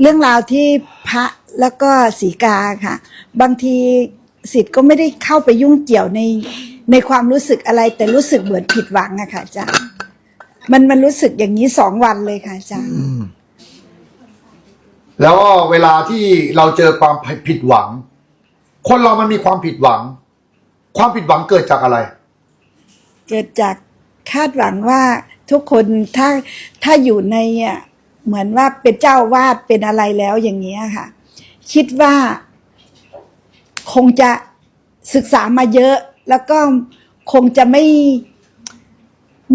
เรื่องราวที่พระแล้วก็สีกาค่ะ บางทีสิทธิ์ก็ไม่ได้เข้าไปยุ่งเกี่ยวในในความรู้สึกอะไร แต่รู้สึกเหมือนผิดหวังอะค่ะอาจารย์มันมันรู้สึกอย่างนี้สองวันเลยค่ะอาจารย์แล้วก็เวลาที่เราเจอความผิดหวัง คนเรามันมีความผิดหวัง ความผิดหวังเกิดจากอะไร เกิดจากคาดหวังว่าทุกคนถ้าถ้าอยู่ในอะ เหมือนว่าเป็นเจ้าวาดเป็นอะไรแล้วอย่างเงี้ยค่ะ คิดว่า คงจะศึกษามาเยอะ แล้วก็คงจะไม่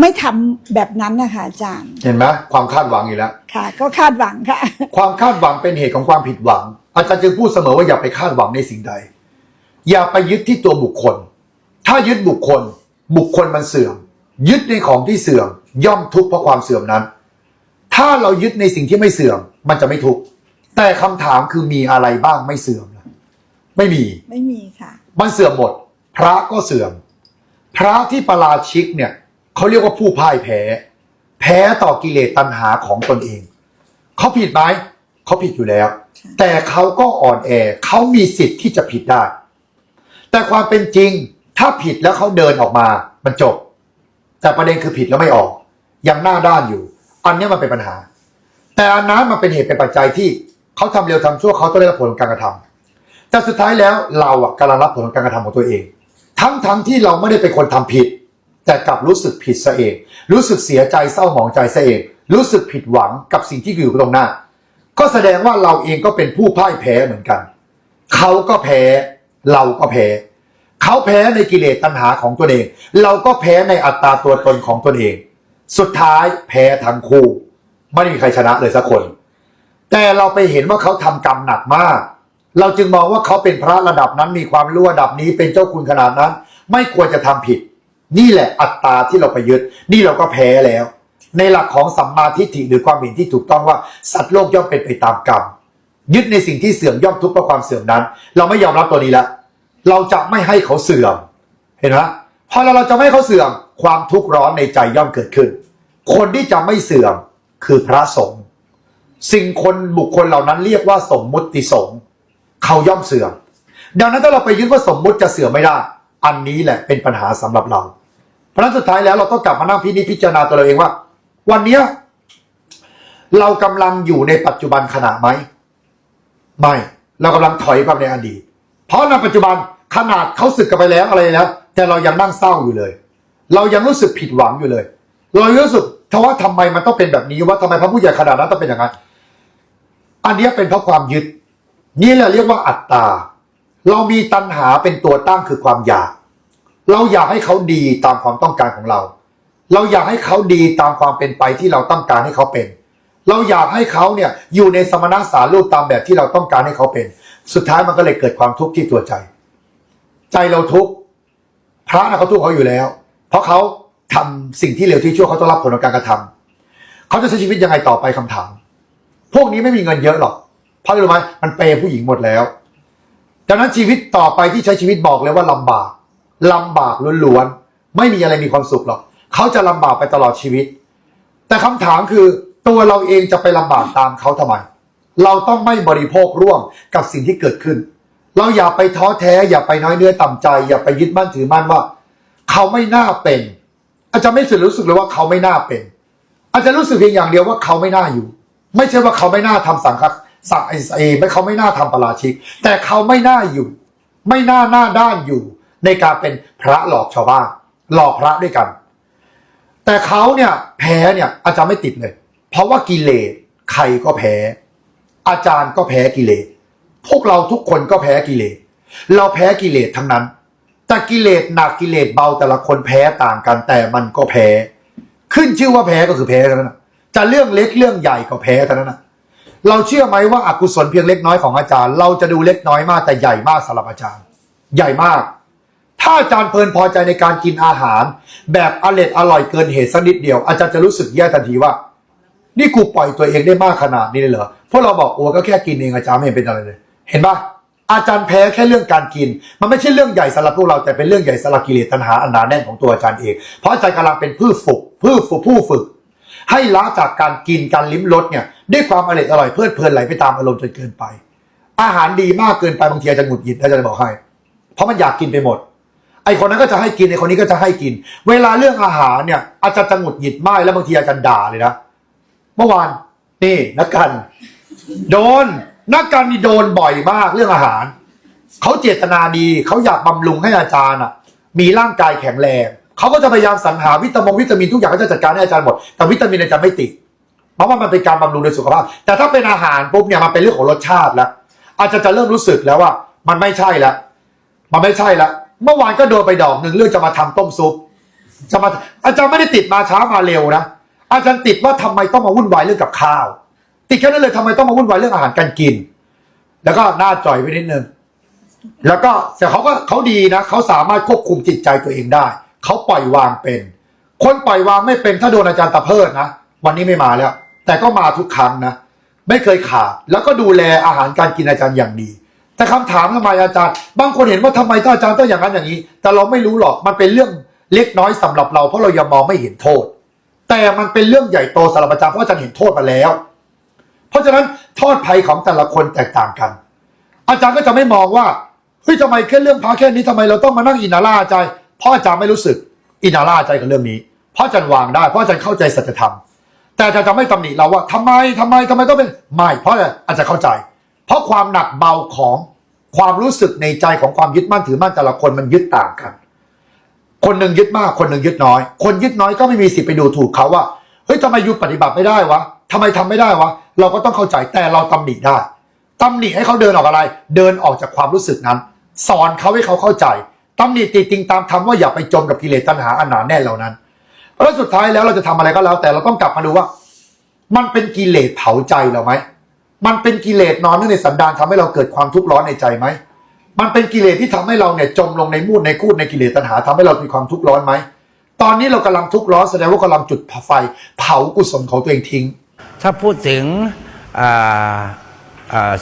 ไม่ทำแบบนั้นนะคะอาจารย์ เห็นไหมความคาดหวังอีกแล้ว ค่ะ ก็คาดหวังค่ะ ความคาดหวังเป็นเหตุของความผิดหวัง อาจารย์จึงพูดเสมอว่าอย่าไปคาดหวังในสิ่งใด อย่าไปยึดที่ตัวบุคคล ถ้ายึดบุคคล บุคคลมันเสื่อม ยึดในของที่เสื่อม ย่อมทุกข์เพราะความเสื่อมนั้น ถ้าเรายึดในสิ่งที่ไม่เสื่อม มันจะไม่ทุกข์แต่คำถามคือมีอะไรบ้างไม่เสื่อมล่ะไม่มี ไม่มีค่ะ มันเสื่อมหมด พระก็เสื่อม พระที่ประราชิกเนี่ยเขาเรียกว่าผู้พ่ายแพ้ แพ้ต่อกิเลสตัณหาของตนเอง เขาผิดไหมเขาผิดอยู่แล้ว แต่เขาก็อ่อนแอเขามีสิทธิ์ที่จะผิดได้ แต่ความเป็นจริง ถ้าผิดแล้วเขาเดินออกมา มันจบ แต่ประเด็นคือผิดแล้วไม่ออก ยังหน้าด้านอยู่ อันนี้มันเป็นปัญหา แต่อันนั้นมันเป็นเหตุเป็นปัจจัยที่เขาทำเร็วทำชั่วเขาต้องได้รับผลของการกระทำแต่สุดท้ายแล้วเราอะกำลังรับผลของการกระทำของตัวเอง ทั้งทั้งที่เราไม่ได้เป็นคนทำผิด แต่กลับรู้สึกผิดซะเอง รู้สึกเสียใจเศร้าหมองใจซะเอง รู้สึกผิดหวังกับสิ่งที่อยู่ตรงหน้า ก็แสดงว่าเราเองก็เป็นผู้พ่ายแพ้เหมือนกัน เขาก็แพ้ เราก็แพ้เขาแพ้ในกิเลสตัณหาของตัวเอง เราก็แพ้ในอัตตาตัวตนของตัวเอง สุดท้ายแพ้ทั้งคู่ ไม่มีใครชนะเลยสักคน แต่เราไปเห็นว่าเขาทำกรรมหนักมาก เราจึงมองว่าเขาเป็นพระระดับนั้นมีความรู้ระดับนี้เป็นเจ้าคุณขนาดนั้น ไม่ควรจะทำผิด นี่แหละอัตตาที่เราไปยึด นี่เราก็แพ้แล้ว ในหลักของสัมมาทิฏฐิหรือความเห็นที่ถูกต้องว่าสัตว์โลกย่อมเป็นไปตามกรรมยึดในสิ่งที่เสื่อมย่อมทุกข์เพราะความเสื่อมนั้น เราไม่ยอมรับตัวนี้ล้วเราจะไม่ให้เขาเสื่อม เห็นไหมพอเราเราจะไม่ให้เขาเสื่อมความทุกข์ร้อนในใจย่อมเกิดขึ้น คนที่จะไม่เสื่อมคือพระสงฆ์สิ่งคนบุคคลเหล่านั้นเรียกว่าสมมุติสงฆ์เขาย่อมเสื่อม ดังนั้นถ้าเราไปยึดว่าสมมุติจะเสื่อมไม่ได้ อันนี้แหละเป็นปัญหาสำหรับเรา เพราะนั้นสุดท้ายแล้วเราต้องกลับมานั่งพินิจพิจารณาตัวเราเองว่า วันเนี้ยเรากำลังอยู่ในปัจจุบันขณะไหม ไม่ เรากำลังถอยไปในอดีต เพราะในปัจจุบันขนาดเขาสึกกันไปแล้วอะไรแล้วแต่เรายังนั่งเศร้าอยู่เลย เรายังรู้สึกผิดหวังอยู่เลย เรารู้สึกทว่าทำไมมันต้องเป็นแบบนี้ว่าทำไมพระผู้ใหญ่ขนาดนั้นต้องเป็นอย่างนั้นอันนี้เป็นเพราะความยึด นี่แหละเรียกว่าอัตตา เรามีตัณหาเป็นตัวตั้งคือความอยาก เราอยากให้เขาดีตามความต้องการของเรา เราอยากให้เขาดีตามความเป็นไปที่เราต้องการให้เขาเป็น เราอยากให้เขาเนี่ยอยู่ในสมณะสารูปตามแบบที่เราต้องการให้เขาเป็น สุดท้ายมันก็เลยเกิดความทุกข์ที่ตัวใจ ใจเราทุกข์พระนะเขาทุกข์เขาอยู่แล้ว เพราะเขา ทำสิ่งที่เลวที่ชั่วเขาต้องรับผลของการกระทำเขาจะใช้ชีวิตยังไงต่อไปคำถาม พวกนี้ไม่มีเงินเยอะหรอกเพราะรู้ไหมมันเปย์ผู้หญิงหมดแล้วดังนั้นชีวิตต่อไปที่ใช้ชีวิตบอกเลยว่าลำบากลำบากล้วนๆไม่มีอะไรมีความสุขหรอกเขาจะลำบากไปตลอดชีวิต แต่คำถามคือตัวเราเองจะไปลำบากตามเขาทำไม เราต้องไม่บริโภคร่วมกับสิ่งที่เกิดขึ้น เราอย่าไปท้อแท้ อย่าไปน้อยเนื้อต่ำใจ อย่าไปยึดมั่นถือมั่นว่า เขาไม่น่าเป็น อาจจะไม่รู้สึกเลยว่าเขาไม่น่าเป็น อาจจะรู้สึกเพียงอย่างเดียวว่าเขาไม่น่าอยู่ ไม่ใช่ว่าเขาไม่น่าทำสังฆสังไอเอไม่เขาไม่น่าทำปราชิก แต่เขาไม่น่าอยู่ ไม่น่าหน้าด้านอยู่ ในการเป็นพระหลอกชาวบ้านหลอกพระด้วยกัน แต่เขาเนี่ยแพ้เนี่ยอาจารย์ไม่ติดเลย เพราะว่ากิเลสใครก็แพ้ อาจารย์ก็แพ้กิเลสพวกเราทุกคนก็แพ้กิเลสเราแพ้กิเลสทั้งนั้น แต่กิเลสหนักกิเลสเบาแต่ละคนแพ้ต่างกันแต่มันก็แพ้ ขึ้นชื่อว่าแพ้ก็คือแพ้เท่านั้นนะจะเรื่องเล็กเรื่องใหญ่ก็แพ้เท่านั้นนะเราเชื่อไหมว่าอากุศลเพียงเล็กน้อยของอาจารย์ เราจะดูเล็กน้อยมากแต่ใหญ่มากสำหรับอาจารย์ ใหญ่มาก ถ้าอาจารย์เพลินพอใจในการกินอาหาร แบบอร่อยอร่อยเกินเหตุสักนิดเดียว อาจารย์จะรู้สึกแย่ทันทีว่า นี่กูปล่อยตัวเองได้มากขนาดนี้เลยเหรอพวกเราบอกโอ้ก็แค่กินเองอาจารย์ไม่เห็นเป็นอะไรเลย เห็นปะ อาจารย์แพ้แค่เรื่องการกิน มันไม่ใช่เรื่องใหญ่สำหรับพวกเราแต่เป็นเรื่องใหญ่สำหรับกิเลสตัณหาอันหนาแน่นของตัวอาจารย์เองเพราะอาจารย์กำลังเป็นผู้ฝึกผู้ฝึกผู้ฝึก ให้ละจากการกินการลิ้มรสเนี่ยด้วยความอร่อยอร่อยเพลิดเพลินไหลไปตามอารมณ์จนเกินไป อาหารดีมากเกินไปบางทีอาจจะหงุดหงิดอาจารย์บอกให้ เพราะมันอยากกินไปหมดไอคนนั้นก็จะให้กินไอคนนี้ก็จะให้กิน เวลาเรื่องอาหารเนี่ย อาจารย์จะหงุดหงิดมากแล้วบางทีอาจารย์ด่าเลยนะเมื่อวานนี่นักกัน โดน นักการมีโดนบ่อยมากเรื่องอาหาร เขาเจตนาดีเขาอยากบำรุงให้อาจารย์อะ มีร่างกายแข็งแรงเขาก็จะพยายามสรรหาวิตามินวิตามินทุกอย่างก็จะจัดการให้อาจารย์หมดแต่วิตามินอาจารย์ไม่ติดเพราะว่ามันเป็นการบำรุงโดยสุขภาพ แต่ถ้าเป็นอาหารปุ๊บเนี่ยมันเป็นเรื่องของรสชาติแล้ว อาจจะจะเริ่มรู้สึกแล้วว่า มันไม่ใช่แล้วมันไม่ใช่แล้วเมื่อวานก็โดนไปดอกหนึ่งเรื่องจะมาทำต้มซุปจะมาอาจารย์ไม่ได้ติดมาช้ามาเร็วนะอาจารย์ติดว่าทำไมต้องมาวุ่นวายเรื่องกับข้าว ติดแค่นั้นเลยทำไมต้องมาวุ่นวายเรื่องอาหารการกิน แล้วก็หน้าจ่อยไปนิดนึงแล้วก็แต่เขาก็เขาดีนะเขาสามารถควบคุมจิตใจตัวเองได้เขาปล่อยวางเป็น คนปล่อยวางไม่เป็นถ้าโดนอาจารย์ตะเพิดนะวันนี้ไม่มาแล้ว แต่ก็มาทุกครั้งนะไม่เคยขาดแล้วก็ดูแลอาหารการกินอาจารย์อย่างดี แต่คำถามทำไมอาจารย์ บางคนเห็นว่าทำไมถ้าอาจารย์ต้องอย่างนั้นอย่างนี้ แต่เราไม่รู้หรอกมันเป็นเรื่องเล็กน้อยสำหรับเราเพราะเรายังมองไม่เห็นโทษ แต่มันเป็นเรื่องใหญ่โตสำหรับอาจารย์เพราะอาจารย์เห็นโทษมาแล้ว เพราะฉะนั้นโทษภัยของแต่ละคนแตกต่างกัน อาจารย์ก็จะไม่มองว่าเฮ้ยทำไมแค่เรื่องพระแค่นี้ทำไมเราต้องมานั่งอินาล่าใจ เพราะอาจารย์ไม่รู้สึกอินาล่าใจกับเรื่องนี้ เพราะอาจารย์วางได้เพราะอาจารย์เข้าใจสัจธรรม แต่อาจารย์จะไม่ตำหนิเราว่าทำไมทำไมทำไมต้องเป็นไม่เพราะอะไรอาจารย์เข้าใจ เพราะความหนักเบาของความรู้สึกในใจของความยึดมั่นถือมั่นแต่ละคนมันยึดต่างกัน คนหนึ่งยึดมากคนหนึ่งยึดน้อย คนยึดน้อยก็ไม่มีสิทธิ์ไปดูถูกเขาว่าเฮ้ยทำไมยูปฏิบัติไม่ได้วะ ทำไมทำไม่ได้วะ เราก็ต้องเข้าใจแต่เราตำหนิได้ตำหนิให้เขาเดินออกอะไร เดินออกจากความรู้สึกนั้น สอนเขาให้เขาเข้าใจตำหนิติติงตามคำว่าอย่าไปจมกับกิเลสตัณหาอันหนาแน่นเหล่านั้นแล้วสุดท้ายแล้วเราจะทำอะไรก็แล้ว แต่เราต้องกลับมาดูว่า มันเป็นกิเลสเผาใจเราไหมมันเป็นกิเลสนอนในสันดานทำให้เราเกิดความทุกข์ร้อนในใจไหมมันเป็นกิเลสที่ทำให้เราเนี่ยจมลงในมูดในคูดในกิเลสตัณหาทำให้เรามีความทุกข์ร้อนไหมตอนนี้เรากำลังทุกข์ร้อนแสดงว่ากำลังจุดไฟเผากุศลของตัวเองทิ้ง ถ้าพูดถึง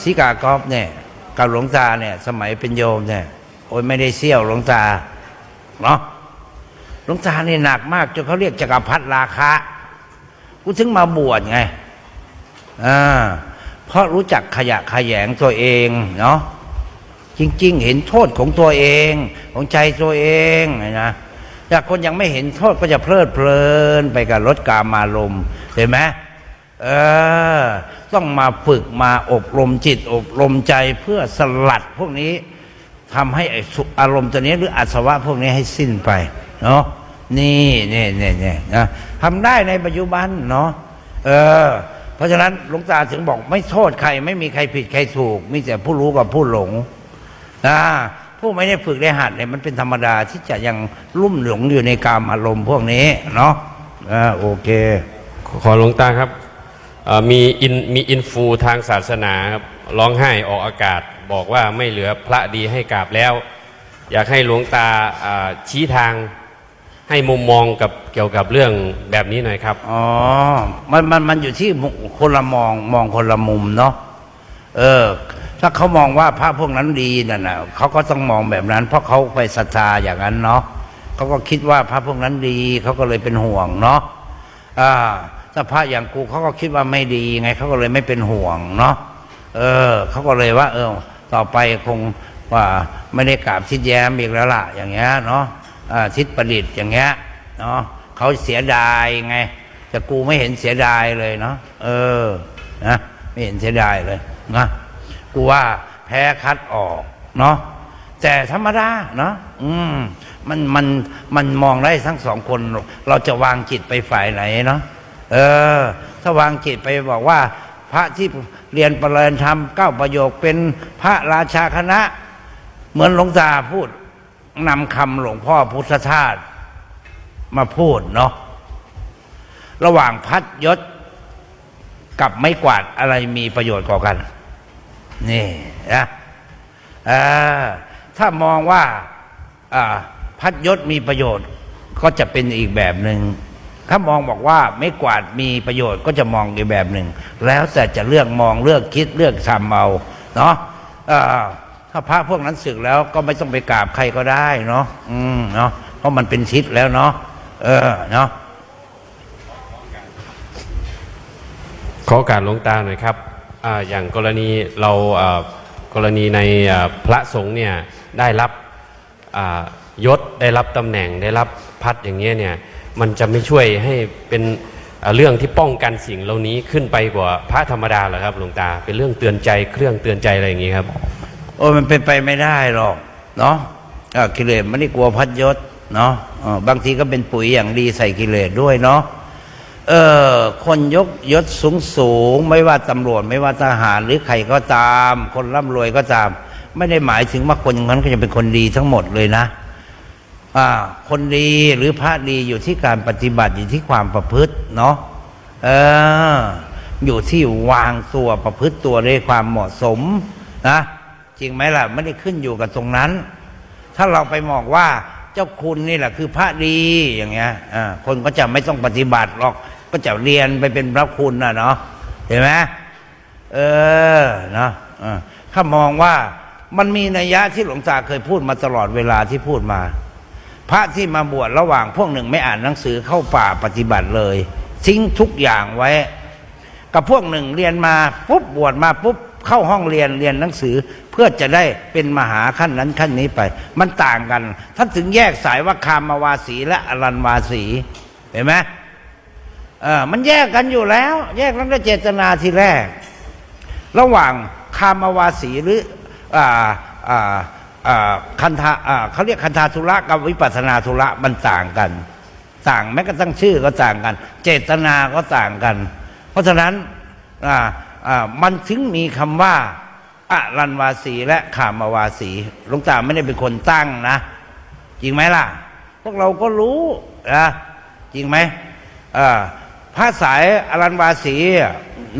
ซิกากอฟเนี่ยกับหลวงตาเนี่ย สมัยเป็นโยมเนี่ยโอ้ยไม่ได้เสี่ยวหลวงตาเนาะหลวงตาเนี่หนักมากจนเขาเรียกจักรพรรดิราคะกูถึงมาบวชไงอ่าเพราะรู้จักขยะขยงตัวเองเนาะจริง ๆ เห็นโทษของตัวเอง ของใจตัวเองนะถ้าคนยังไม่เห็นโทษก็จะเพลิดเพลินไปกับรถกามารมณ์เห็นไหม เออ ต้องมาฝึกมาอบรมจิต อบรมใจเพื่อสลัดพวกนี้ทำให้ไอ้สุอารมณ์ตัวนี้หรืออาสวะพวกนี้ให้สิ้นไปเนาะนี่นี่นี่นี่นะทำได้ในปัจจุบันเนาะเออ เพราะฉะนั้นหลวงตาถึงบอกไม่โทษใคร ไม่มีใครผิดใครถูก มีแต่ผู้รู้กับผู้หลงนะผู้ไม่ได้ฝึกได้หัดเนี่ยมันเป็นธรรมดาที่จะยังลุ่มหลงอยู่ในกามอารมณ์พวกนี้เนาะอ่าโอเค ขอหลวงตาครับ มีอินมีอินฟูทางศาสนาร้องไห้ออกอากาศ บอกว่าไม่เหลือพระดีให้กราบแล้ว อยากให้หลวงตาชี้ทางให้มุมมองกับเกี่ยวกับเรื่องแบบนี้หน่อยครับ อ๋อ มันมันมันอยู่ที่คนละมองมองคนละมุมเนาะ เออ ถ้าเขามองว่าพระพวกนั้นดีนั่นนะเขาก็ต้องมองแบบนั้น เพราะเขาไปศรัทธาอย่างนั้นเนาะเขาก็คิดว่าพระพวกนั้นดี เขาก็เลยเป็นห่วงเนาะ อ่า ถ้าพระอย่างกูเขาก็คิดว่าไม่ดีไงเขาก็เลยไม่เป็นห่วงเนาะเออเขาก็เลยว่า เออ ต่อไปคงว่าไม่ได้กราบทิศแย้มอีกแล้วล่ะ อย่างเงี้ยเนาะทิศประดิษฐ์อย่างเงี้ยเนาะเขาเสียดายไง แต่กูไม่เห็นเสียดายเลยเนาะเออนะไม่เห็นเสียดายเลยนะกูว่าแพ้คัดออกเนาะแต่ธรรมดาเนาะอืมมันมันมันมองได้ทั้งสองคน เราจะวางจิตไปฝ่ายไหนเนาะ เออถ้าวางจิตไปบอกว่า พระที่เรียนประเรียนธรรมเก้าประโยคเป็นพระราชาคณะ เหมือนหลวงตาพูดนำคำหลวงพ่อพุทธทาสมาพูดเนาะระหว่างพัดยศกับไม้กวาดอะไรมีประโยชน์กว่ากัน นี่นะเออถ้ามองว่าอ่าพัดยศมีประโยชน์ก็จะเป็นอีกแบบหนึ่ง ถ้ามองบอกว่าไม้กวาดมีประโยชน์ก็จะมองอีกแบบหนึ่ง แล้วแต่จะเลือกมองเลือกคิดเลือกทำเอาเนาะถ้าพระพวกนั้นศึกแล้วก็ไม่ต้องไปกราบใครก็ได้เนาะอืมเนาะเพราะมันเป็นชิดแล้วเนาะเออเนาะขอกาสหลงตาหน่อยครับออย่างกรณีเรากรณีในพระสงฆ์เนี่ยได้รับยศได้รับตำแหน่งได้รับพัดอย่างเงี้ยเนี่ย มันจะไม่ช่วยให้เป็นเรื่องที่ป้องกันสิ่งเหล่านี้ขึ้นไปกว่าพระธรรมดาเหรอครับหลวงตา เป็นเรื่องเตือนใจเครื่องเตือนใจอะไรอย่างงี้ครับ โอ้มันเป็นไปไม่ได้หรอกเนาะอ่ากิเลสไม่ได้กลัวพัดยศเนาะบางทีก็เป็นปุ๋ยอย่างดีใส่กิเลสด้วยเนาะเออคนยกยศสูงสูง ไม่ว่าตำรวจไม่ว่าทหารหรือใครก็ตาม คนร่ำรวยก็ตาม ไม่ได้หมายถึงว่าคนอย่างนั้นก็จะเป็นคนดีทั้งหมดเลยนะ คนดีหรือพระดีอยู่ที่การปฏิบัติอยู่ที่ความประพฤติเนาะเอออยู่ที่วางตัวประพฤติตัวด้วยความเหมาะสมนะจริงไหมล่ะไม่ได้ขึ้นอยู่กับตรงนั้น ถ้าเราไปมองว่าเจ้าคุณนี่แหละคือพระดีอย่างเงี้ยอ่าคนก็จะไม่ต้องปฏิบัติหรอก ก็จะเรียนไปเป็นพระคุณนะเนาะเห็นไหมเออเนาะอ่าถ้ามองว่ามันมีนัยยะที่หลวงตาเคยพูดมาตลอดเวลาที่พูดมา พระที่มาบวชระหว่างพวกหนึ่งไม่อ่านหนังสือเข้าป่าปฏิบัติเลยทิ้งทุกอย่างไว้ กับพวกหนึ่งเรียนมาปุ๊บบวชมาปุ๊บเข้าห้องเรียนเรียนหนังสือเพื่อจะได้เป็นมหาขั้นนั้นขั้นนี้ไป มันต่างกันท่านถึงแยกสายว่าคามาวาสีและอรันวาสีเห็นไหมเออมันแยกกันอยู่แล้ว แยกตั้งแต่เจตนาทีแรก ระหว่างคามาวาสีหรืออ่าอ่าอ่า คันธาเขาเรียกคันธาธุระกับวิปัสนาธุระมันต่างกัน ต่างแม้กระทั่งชื่อก็ต่างกัน เจตนาก็ต่างกัน เพราะฉะนั้นมันถึงมีคำว่าอรันวาสีและขามาวาสีหลวงตาไม่ได้เป็นคนตั้งนะ จริงไหมล่ะ พวกเราก็รู้นะจริงไหมอ่าพระสายอรันวาสี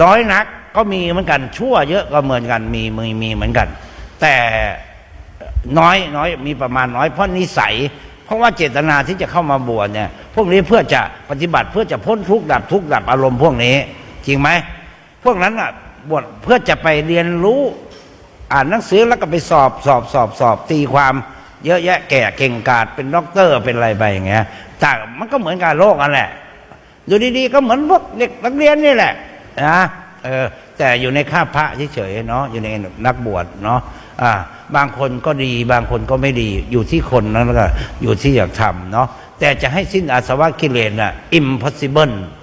น้อยนักก็มีเหมือนกันชั่วเยอะก็เหมือนกันมีมีมีเหมือนกัน แต่ น้อยน้อยมีประมาณน้อยเพราะนิสัย เพราะว่าเจตนาที่จะเข้ามาบวชเนี่ย พวกนี้เพื่อจะปฏิบัติเพื่อจะพ้นทุกข์ดับทุกข์ดับอารมณ์พวกนี้ จริงไหมพวกนั้นอะบวชเพื่อจะไปเรียนรู้อ่านหนังสือแล้วก็ไปสอบสอบสอบสอบตีความเยอะแยะแก่เก่งกาจเป็นด็อกเตอร์เป็นอะไรไปอย่างเงี้ยแต่มันก็เหมือนกับโลกนั่นแหละอยู่ดีๆก็เหมือนพวกเด็กนักเรียนนี่แหละนะเออแต่อยู่ในข้าพระเฉยๆเนาะอยู่ในนักบวชเนาะอ่า บางคนก็ดีบางคนก็ไม่ดีอยู่ที่คนนั้นแล้วก็อยู่ที่อยากทำเนาะแต่จะให้สิ้นอาสวะกิเลสน่ะ impossible